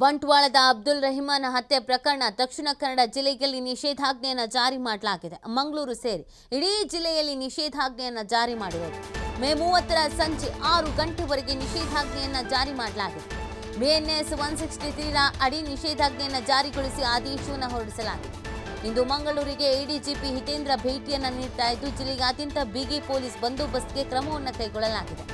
ಬಂಟ್ವಾಳದ ಅಬ್ದುಲ್ ರಹಿಮಾನ್ ಹತ್ಯೆ ಪ್ರಕರಣ ದಕ್ಷಿಣ ಕನ್ನಡ ಜಿಲ್ಲೆಯಲ್ಲಿ ನಿಷೇಧಾಜ್ಞೆಯನ್ನು ಜಾರಿ ಮಾಡಲಾಗಿದೆ. ಮಂಗಳೂರು ಸೇರಿ ಇಡೀ ಜಿಲ್ಲೆಯಲ್ಲಿ ನಿಷೇಧಾಜ್ಞೆಯನ್ನು ಜಾರಿ ಮಾಡಿರೋದು. ಮೇ ಮೂವತ್ತರ ಸಂಜೆ ಆರು ಗಂಟೆವರೆಗೆ ನಿಷೇಧಾಜ್ಞೆಯನ್ನು ಜಾರಿ ಮಾಡಲಾಗಿದೆ. ಬಿಎನ್ಎಸ್ ಒನ್ ಸಿಕ್ಸ್ಟಿ ತ್ರೀರ ಅಡಿ ನಿಷೇಧಾಜ್ಞೆಯನ್ನು ಜಾರಿಗೊಳಿಸಿ ಆದೇಶವನ್ನು ಹೊರಡಿಸಲಾಗಿದೆ. ಇಂದು ಮಂಗಳೂರಿಗೆ ಎಡಿಜಿಪಿ ಹಿತೇಂದ್ರ ಭೇಟಿಯನ್ನು ನೀಡ್ತಾ ಇದ್ದು ಅತ್ಯಂತ ಬಿಗಿ ಪೊಲೀಸ್ ಬಂದೋಬಸ್ತ್ಗೆ ಕ್ರಮವನ್ನು ಕೈಗೊಳ್ಳಲಾಗಿದೆ.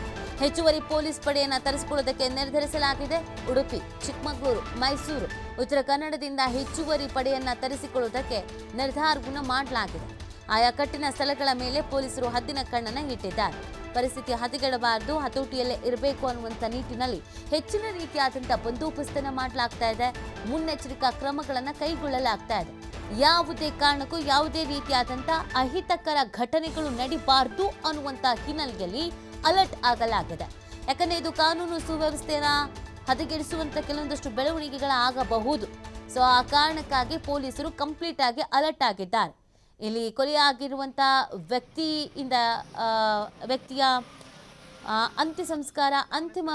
ಹೆಚ್ಚುವರಿ ಪೊಲೀಸ್ ಪಡೆಯನ್ನು ತರಿಸಿಕೊಳ್ಳುವುದಕ್ಕೆ ನಿರ್ಧರಿಸಲಾಗಿದೆ. ಉಡುಪಿ, ಚಿಕ್ಕಮಗಳೂರು, ಮೈಸೂರು, ಉತ್ತರ ಕನ್ನಡದಿಂದ ಹೆಚ್ಚುವರಿ ಪಡೆಯನ್ನು ತರಿಸಿಕೊಳ್ಳುವುದಕ್ಕೆ ನಿರ್ಧಾರವನ್ನು ಮಾಡಲಾಗಿದೆ. ಆಯಾ ಕಟ್ಟಿನ ಸ್ಥಳಗಳ ಮೇಲೆ ಪೊಲೀಸರು ಹದ್ದಿನ ಕಣ್ಣನ್ನು ಇಟ್ಟಿದ್ದಾರೆ. ಪರಿಸ್ಥಿತಿ ಹದಗೆಡಬಾರದು, ಹತೋಟಿಯಲ್ಲೇ ಇರಬೇಕು ಅನ್ನುವಂಥ ನಿಟ್ಟಿನಲ್ಲಿ ಹೆಚ್ಚಿನ ರೀತಿಯಾದಂಥ ಬಂದೋಬಸ್ತನ್ನು ಮಾಡಲಾಗ್ತಾ ಇದೆ. ಮುನ್ನೆಚ್ಚರಿಕಾ ಕ್ರಮಗಳನ್ನು ಕೈಗೊಳ್ಳಲಾಗ್ತಾ ಇದೆ. ಯಾವುದೇ ಕಾರಣಕ್ಕೂ ಯಾವುದೇ ರೀತಿಯಾದಂಥ ಅಹಿತಕರ ಘಟನೆಗಳು ನಡಿಬಾರ್ದು ಅನ್ನುವಂಥ ಹಿನ್ನೆಲೆಯಲ್ಲಿ ಅಲರ್ಟ್ ಆಗಲಾಗಿದೆ. ಯಾಕಂದ್ರೆ ಇದು ಕಾನೂನು ಸುವ್ಯವಸ್ಥೆನ ಹದಗೆಡಿಸುವಂತ ಕೆಲವೊಂದಷ್ಟು ಬೆಳವಣಿಗೆಗಳಾಗಬಹುದು ಸೊ ಆ ಕಾರಣಕ್ಕಾಗಿ ಪೊಲೀಸರು ಕಂಪ್ಲೀಟ್ ಆಗಿ ಅಲರ್ಟ್ ಆಗಿದ್ದಾರೆ. ಇಲ್ಲಿ ಕೊಲೆಯಾಗಿರುವಂಥ ವ್ಯಕ್ತಿಯಿಂದ ವ್ಯಕ್ತಿಯ ಅಂತ್ಯ ಸಂಸ್ಕಾರ ಅಂತಿಮ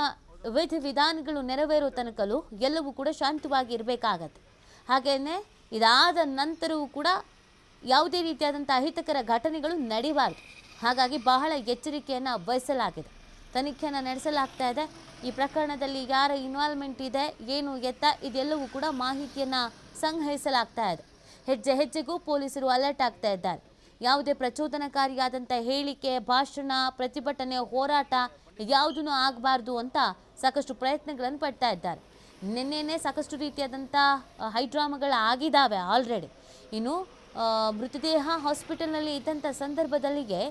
ವಿಧಿವಿಧಾನಗಳು ನೆರವೇರೋ ತನಕಲೂ ಎಲ್ಲವೂ ಕೂಡ ಶಾಂತವಾಗಿ ಇರಬೇಕಾಗತ್ತೆ. ಹಾಗೆಯೇ ಇದಾದ ನಂತರವೂ ಕೂಡ ಯಾವುದೇ ರೀತಿಯಾದಂಥ ಅಹಿತಕರ ಘಟನೆಗಳು ನಡೀಬಾರ್ದು. ಹಾಗಾಗಿ ಬಹಳ ಎಚ್ಚರಿಕೆಯನ್ನು ವಹಿಸಲಾಗಿದೆ. ತನಿಖೆಯನ್ನು ನಡೆಸಲಾಗ್ತಾ ಇದೆ. ಈ ಪ್ರಕರಣದಲ್ಲಿ ಯಾರ ಇನ್ವಾಲ್ವ್ಮೆಂಟ್ ಇದೆ, ಏನು ಎತ್ತ, ಇದೆಲ್ಲವೂ ಕೂಡ ಮಾಹಿತಿಯನ್ನು ಸಂಗ್ರಹಿಸಲಾಗ್ತಾ ಇದೆ. ಹೆಜ್ಜೆ ಹೆಜ್ಜೆಗೂ ಪೊಲೀಸರು ಅಲರ್ಟ್ ಆಗ್ತಾ ಇದ್ದಾರೆ. ಯಾವುದೇ ಪ್ರಚೋದನಕಾರಿಯಾದಂಥ ಹೇಳಿಕೆ, ಭಾಷಣ, ಪ್ರತಿಭಟನೆ, ಹೋರಾಟ ಯಾವುದೂ ಆಗಬಾರ್ದು ಅಂತ ಸಾಕಷ್ಟು ಪ್ರಯತ್ನಗಳನ್ನು ಪಡ್ತಾ ಇದ್ದಾರೆ. ನಿನ್ನೆನೇ ಸಾಕಷ್ಟು ರೀತಿಯಾದಂಥ ಹೈಡ್ರಾಮಾಗಳು ಆಗಿದ್ದಾವೆ ಆಲ್ರೆಡಿ ಇನ್ನು ಮೃತದೇಹ ಹಾಸ್ಪಿಟಲ್ನಲ್ಲಿ ಇದ್ದಂಥ ಸಂದರ್ಭದಲ್ಲಿಗೆ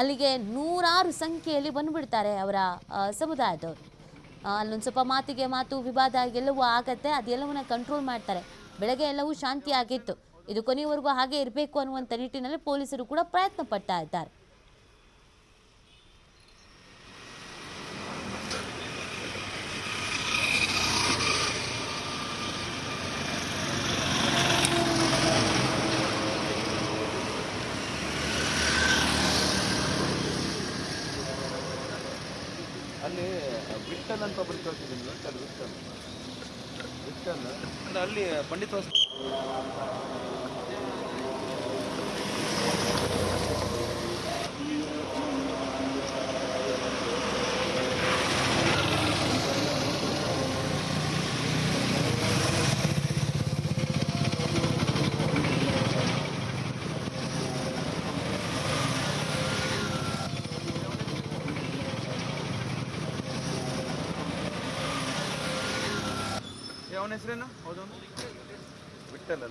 ಅಲ್ಲಿಗೆ ನೂರಾರು ಸಂಖ್ಯೆಯಲ್ಲಿ ಬಂದುಬಿಡ್ತಾರೆ ಅವರ ಸಮುದಾಯದವರು. ಅಲ್ಲೊಂದು ಸ್ವಲ್ಪ ಮಾತಿಗೆ ಮಾತು ವಿವಾದ ಎಲ್ಲವೂ ಆಗತ್ತೆ, ಅದೆಲ್ಲವನ್ನ ಕಂಟ್ರೋಲ್ ಮಾಡ್ತಾರೆ. ಬೆಳಗ್ಗೆ ಎಲ್ಲವೂ ಶಾಂತಿಯಾಗಿತ್ತು. ಇದು ಕೊನೆಯವರೆಗೂ ಹಾಗೆ ಇರಬೇಕು ಅನ್ನುವಂಥ ನಿಟ್ಟಿನಲ್ಲಿ ಪೊಲೀಸರು ಕೂಡ ಪ್ರಯತ್ನ ಪಡ್ತಾ ಇದ್ದಾರೆ ಅಲ್ಲಿ ವಿಠಲ್ ಅಂತ ಒಬ್ಬರು ಕೇಳ್ತಿದ್ದೀನಿ. ವಿಠಲ್ ಅಂದ್ರೆ ಅಲ್ಲಿ ಪಂಡಿತ್ ಅವನ ಹೆಸರೇನು? ಹೌದವನು ವಿಠಲ್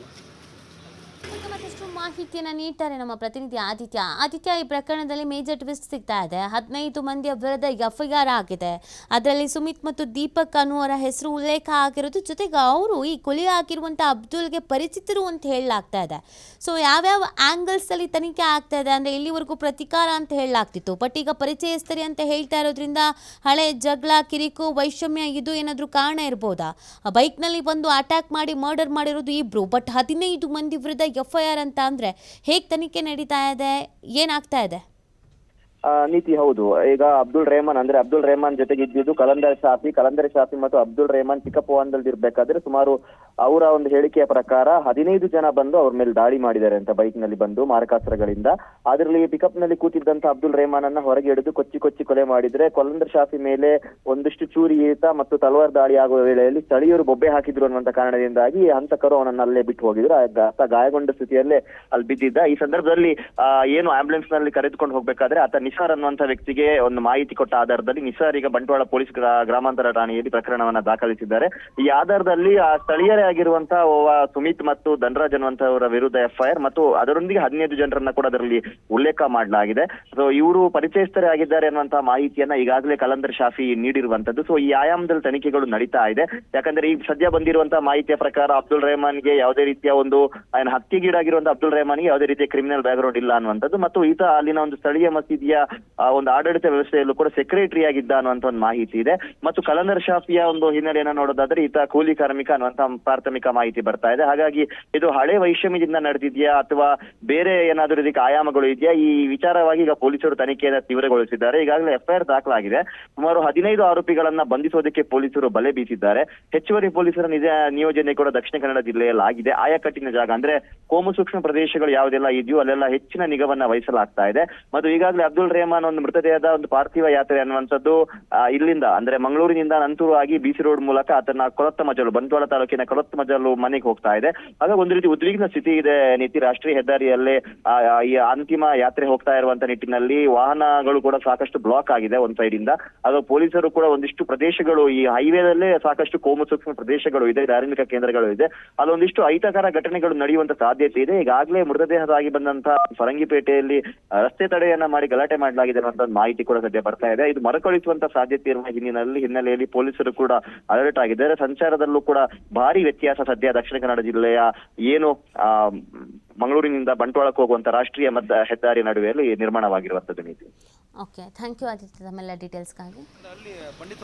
ಈಗ ಮತ್ತಷ್ಟು ಮಾಹಿತಿಯನ್ನು ನೀಡ್ತಾರೆ ನಮ್ಮ ಪ್ರತಿನಿಧಿ ಆದಿತ್ಯ. ಆದಿತ್ಯ, ಈ ಪ್ರಕರಣದಲ್ಲಿ ಮೇಜರ್ ಟ್ವಿಸ್ಟ್ ಸಿಗ್ತಾ ಇದೆ. ಹದಿನೈದು ಮಂದಿಯ ವಿರುದ್ಧ ಎಫ್ಐಆರ್ ಆಗಿದೆ. ಅದರಲ್ಲಿ ಸುಮಿತ್ ಮತ್ತು ದೀಪಕ್ ಅನ್ನುವರ ಹೆಸರು ಉಲ್ಲೇಖ ಆಗಿರೋದು. ಜೊತೆಗೆ ಅವರು ಈ ಕೊಲೆ ಆಗಿರುವಂಥ ಅಬ್ದುಲ್ಗೆ ಪರಿಚಿತರು ಅಂತ ಹೇಳಲಾಗ್ತಾ ಇದೆ. ಸೊ ಯಾವ್ಯಾವ ಆಂಗಲ್ಸ್ ಅಲ್ಲಿ ತನಿಖೆ ಆಗ್ತಾ ಇದೆ ಅಂದ್ರೆ ಇಲ್ಲಿವರೆಗೂ ಪ್ರತಿಕಾರ ಅಂತ ಹೇಳಲಾಗ್ತಿತ್ತು. ಬಟ್ ಈಗ ಪರಿಚಯಸ್ಥರಿ ಅಂತ ಹೇಳ್ತಾ ಇರೋದ್ರಿಂದ ಹಳೆ ಜಗಳ, ಕಿರಿಕು, ವೈಷಮ್ಯ ಇದು ಏನಾದರೂ ಕಾರಣ ಇರ್ಬೋದಾ? ಬೈಕ್ನಲ್ಲಿ ಬಂದು ಅಟ್ಯಾಕ್ ಮಾಡಿ ಮರ್ಡರ್ ಮಾಡಿರೋದು ಇಬ್ರು. ಬಟ್ ಹದಿನೈದು ಮಂದಿ ವಿರುದ್ಧ ಎಫ್ ಐ ಆರ್ ಅಂತ ಅಂದರೆ ಹೇಗೆ ತನಿಖೆ ನಡೀತಾ ಇದೆ ಏನಾಗ್ತಾ ಇದೆ? ನೀತಿ ಹೌದು. ಈಗ ಅಬ್ದುಲ್ ರೆಹಮಾನ್ ಅಂದ್ರೆ ಅಬ್ದುಲ್ ರೆಹಮಾನ್ ಜೊತೆಗೆ ಇದ್ದಿದ್ದು ಕಲಂದರ್ ಶಾಫಿ. ಕಲಂದರ್ ಶಾಫಿ ಮತ್ತು ಅಬ್ದುಲ್ ರೆಹಮಾನ್ ಚಿಕ್ಕಪ್ಪವಂದಲ್ಲಿ ಇರ್ಬೇಕಾದ್ರೆ ಸುಮಾರು ಅವರ ಒಂದು ಹೇಳಿಕೆಯ ಪ್ರಕಾರ ಹದಿನೈದು ಜನ ಬಂದು ಅವ್ರ ಮೇಲೆ ದಾಳಿ ಮಾಡಿದ್ದಾರೆ ಅಂತ ಬೈಕ್ನಲ್ಲಿ ಬಂದು ಮಾರಕಾಸ್ತ್ರಗಳಿಂದ. ಅದರಲ್ಲಿ ಪಿಕಪ್ನಲ್ಲಿ ಕೂತಿದ್ದಂತ ಅಬ್ದುಲ್ ರೆಹಮಾನ್ ಅನ್ನ ಹೊರಗೆ ಹಿಡಿದು ಕೊಚ್ಚಿ ಕೊಚ್ಚಿ ಕೊಲೆ ಮಾಡಿದ್ರೆ ಕಲಂದರ್ ಶಾಫಿ ಮೇಲೆ ಒಂದಿಷ್ಟು ಚೂರಿ ಈತ ಮತ್ತು ತಲವಾರ್ ದಾಳಿ ಆಗುವ ವೇಳೆಯಲ್ಲಿ ಸ್ಥಳೀಯರು ಬೊಬ್ಬೆ ಹಾಕಿದ್ರು ಅನ್ನುವಂತ ಕಾರಣದಿಂದಾಗಿ ಹಂತಕರು ಅವನನ್ನ ಅಲ್ಲೇ ಬಿಟ್ಟು ಹೋಗಿದ್ರು. ಆತ ಗಾಯಗೊಂಡ ಸ್ಥಿತಿಯಲ್ಲೇ ಅಲ್ಲಿ ಬಿದ್ದಿದ್ದ. ಈ ಸಂದರ್ಭದಲ್ಲಿ ಏನು ಆಂಬುಲೆನ್ಸ್ನಲ್ಲಿ ಕರೆದುಕೊಂಡು ಹೋಗ್ಬೇಕಾದ್ರೆ ಆತ ನಿಸಾರ್ ಅನ್ನುವಂತ ವ್ಯಕ್ತಿಗೆ ಒಂದು ಮಾಹಿತಿ ಕೊಟ್ಟ ಆಧಾರದಲ್ಲಿ ನಿಸಾರ್ ಈಗ ಬಂಟ್ವಾಳ ಪೊಲೀಸ್ ಗ್ರಾಮಾಂತರ ಠಾಣೆಯಲ್ಲಿ ಪ್ರಕರಣವನ್ನ ದಾಖಲಿಸಿದ್ದಾರೆ. ಈ ಆಧಾರದಲ್ಲಿ ಆ ಸ್ಥಳೀಯರೇ ಆಗಿರುವಂತ ಸುಮಿತ್ ಮತ್ತು ಧನರಾಜ್ ಅನ್ನುವಂತವರ ವಿರುದ್ಧ ಎಫ್ಐಆರ್ ಮತ್ತು ಅದರೊಂದಿಗೆ ಹದಿನೈದು ಜನರನ್ನ ಕೂಡ ಅದರಲ್ಲಿ ಉಲ್ಲೇಖ ಮಾಡಲಾಗಿದೆ. ಸೊ ಇವರು ಪರಿಚಯಸ್ಥರೇ ಆಗಿದ್ದಾರೆ ಅನ್ನುವಂತಹ ಮಾಹಿತಿಯನ್ನ ಈಗಾಗಲೇ ಕಲಂದರ್ ಶಾಫಿ ನೀಡಿರುವಂತದ್ದು ಸೊ ಈ ಆಯಾಮದಲ್ಲಿ ತನಿಖೆಗಳು ನಡೀತಾ ಇದೆ. ಯಾಕಂದ್ರೆ ಈ ಸದ್ಯ ಬಂದಿರುವಂತಹ ಮಾಹಿತಿಯ ಪ್ರಕಾರ ಅಬ್ದುಲ್ ರೆಹಮಾನ್ಗೆ ಯಾವುದೇ ರೀತಿಯ ಒಂದು ಹತ್ಯೆಗೀಡಾಗಿರುವಂತಹ ಅಬ್ದುಲ್ ರೆಹಮಾನ್ಗೆ ಯಾವುದೇ ರೀತಿಯ ಕ್ರಿಮಿನಲ್ ಬ್ಯಾಕ್ ಇಲ್ಲ ಅನ್ನುವಂಥದ್ದು. ಮತ್ತು ಈತ ಅಲ್ಲಿನ ಒಂದು ಸ್ಥಳೀಯ ಮಸೀದಿಯ ಒಂದು ಆಡಳಿತ ವ್ಯವಸ್ಥೆಯಲ್ಲೂ ಕೂಡ ಸೆಕ್ರೆಟರಿ ಆಗಿದ್ದ ಅನ್ನುವಂತ ಒಂದು ಮಾಹಿತಿ ಇದೆ. ಮತ್ತು ಕಲಂದರ್ ಶಾಫಿಯ ಒಂದು ಹಿನ್ನೆಲೆಯನ್ನ ನೋಡೋದಾದ್ರೆ ಈತ ಕೂಲಿ ಕಾರ್ಮಿಕ ಅನ್ನುವಂತ ಪ್ರಾಥಮಿಕ ಮಾಹಿತಿ ಬರ್ತಾ ಇದೆ. ಹಾಗಾಗಿ ಇದು ಹಳೆ ವೈಷಮ್ಯದಿಂದ ನಡೆದಿದೆಯಾ ಅಥವಾ ಬೇರೆ ಏನಾದರೂ ಇದಕ್ಕೆ ಆಯಾಮಗಳು ಇದೆಯಾ? ಈ ವಿಚಾರವಾಗಿ ಈಗ ಪೊಲೀಸರು ತನಿಖೆಯನ್ನು ತೀವ್ರಗೊಳಿಸಿದ್ದಾರೆ. ಈಗಾಗಲೇ ಎಫ್ಐಆರ್ ದಾಖಲಾಗಿದೆ. ಸುಮಾರು ಹದಿನೈದು ಆರೋಪಿಗಳನ್ನ ಬಂಧಿಸೋದಕ್ಕೆ ಪೊಲೀಸರು ಬಲೆ ಬೀಸಿದ್ದಾರೆ. ಹೆಚ್ಚುವರಿ ಪೊಲೀಸರ ನಿಜ ನಿಯೋಜನೆ ಕೂಡ ದಕ್ಷಿಣ ಕನ್ನಡ ಜಿಲ್ಲೆಯಲ್ಲಿ ಆಗಿದೆ ಆಯಕಟ್ಟಿನ ಜಾಗ ಅಂದ್ರೆ ಕೋಮು ಸೂಕ್ಷ್ಮ ಪ್ರದೇಶಗಳು ಯಾವುದೆಲ್ಲ ಇದೆಯೋ ಅಲ್ಲೆಲ್ಲ ಹೆಚ್ಚಿನ ನಿಗವನ್ನ ವಹಿಸಲಾಗ್ತಾ ಇದೆ. ಮತ್ತು ಈಗಾಗಲೇ ಅಬ್ದುಲ್ ರೆಹಮಾನ್ ಒಂದು ಮೃತದೇಹದ ಒಂದು ಪಾರ್ಥಿವ ಯಾತ್ರೆ ಅನ್ನುವಂಥದ್ದು ಇಲ್ಲಿಂದ, ಅಂದ್ರೆ ಮಂಗಳೂರಿನಿಂದ ನಂತೂರು ಆಗಿ ಬಿಸಿ ರೋಡ್ ಮೂಲಕ ಅದನ್ನ ಕೊರತ್ತ ಮಜಲು, ಬಂಟ್ವಾಳ ತಾಲೂಕಿನ ಕೊರತ್ತ ಮಜಲು ಮನೆಗೆ ಹೋಗ್ತಾ ಇದೆ. ಆಗ ಒಂದು ರೀತಿ ಉದ್ವಿಗ್ನ ಸ್ಥಿತಿ ಇದೆ ನೀತಿ ರಾಷ್ಟ್ರೀಯ ಹೆದ್ದಾರಿಯಲ್ಲಿ ಈ ಅಂತಿಮ ಯಾತ್ರೆ ಹೋಗ್ತಾ ಇರುವಂತ ನಿಟ್ಟಿನಲ್ಲಿ ವಾಹನಗಳು ಕೂಡ ಸಾಕಷ್ಟು ಬ್ಲಾಕ್ ಆಗಿದೆ ಒಂದ್ ಸೈಡ್ ಇಂದ. ಅದು ಪೊಲೀಸರು ಕೂಡ ಒಂದಿಷ್ಟು ಪ್ರದೇಶಗಳು, ಈ ಹೈವೇದಲ್ಲೇ ಸಾಕಷ್ಟು ಕೋಮು ಸೂಕ್ಷ್ಮ ಪ್ರದೇಶಗಳು ಇದೆ, ಧಾರ್ಮಿಕ ಕೇಂದ್ರಗಳು ಇದೆ. ಅಲ್ಲೊಂದಿಷ್ಟು ಅಹಿತಕರ ಘಟನೆಗಳು ನಡೆಯುವಂತ ಸಾಧ್ಯತೆ ಇದೆ. ಈಗಾಗಲೇ ಮೃತದೇಹದಾಗಿ ಬಂದಂತ ಫರಂಗಿಪೇಟೆಯಲ್ಲಿ, ರಸ್ತೆ ತಡೆಯನ್ನ ಮಾಡಿ ಗಲಾಟೆ ಮಾಡಲಾಗಿದೆ ಅನ್ನುವಂತ ಒಂದು ಮಾಹಿತಿ ಕೂಡ ಸದ್ಯ ಬರ್ತಾ ಇದೆ. ಇದು ಮರುಕಳಿಸುವಂತ ಸಾಧ್ಯತೆ ಇರುವ ಹಿನ್ನೆಲೆಯಲ್ಲಿ ಹಿನ್ನೆಲೆಯಲ್ಲಿ ಪೊಲೀಸರು ಕೂಡ ಅಲರ್ಟ್ ಆಗಿದ್ದಾರೆ ಸಂಚಾರದಲ್ಲೂ ಕೂಡ ಭಾರಿ ವ್ಯತ್ಯಾಸ ಸದ್ಯ ದಕ್ಷಿಣ ಕನ್ನಡ ಜಿಲ್ಲೆಯ ಏನು ಆ ಮಂಗಳೂರಿನಿಂದ ಬಂಟ್ವಾಳಕ್ಕೆ ಹೋಗುವಂತ ರಾಷ್ಟ್ರೀಯ ಮದ್ದ ಹೆದ್ದಾರಿ ನಡುವೆಯಲ್ಲಿ ನಿರ್ಮಾಣವಾಗಿರುವಂತದ್ದು ನೀತಿ. ಓಕೆ ಥ್ಯಾಂಕ್ ಯು ಆದಿತ್ಯ ತಮ್ಮೆಲ್ಲ ಡೀಟೇಲ್ಸ್ಗಾಗಿ ಅಲ್ಲಿ ಪಂಡಿತ್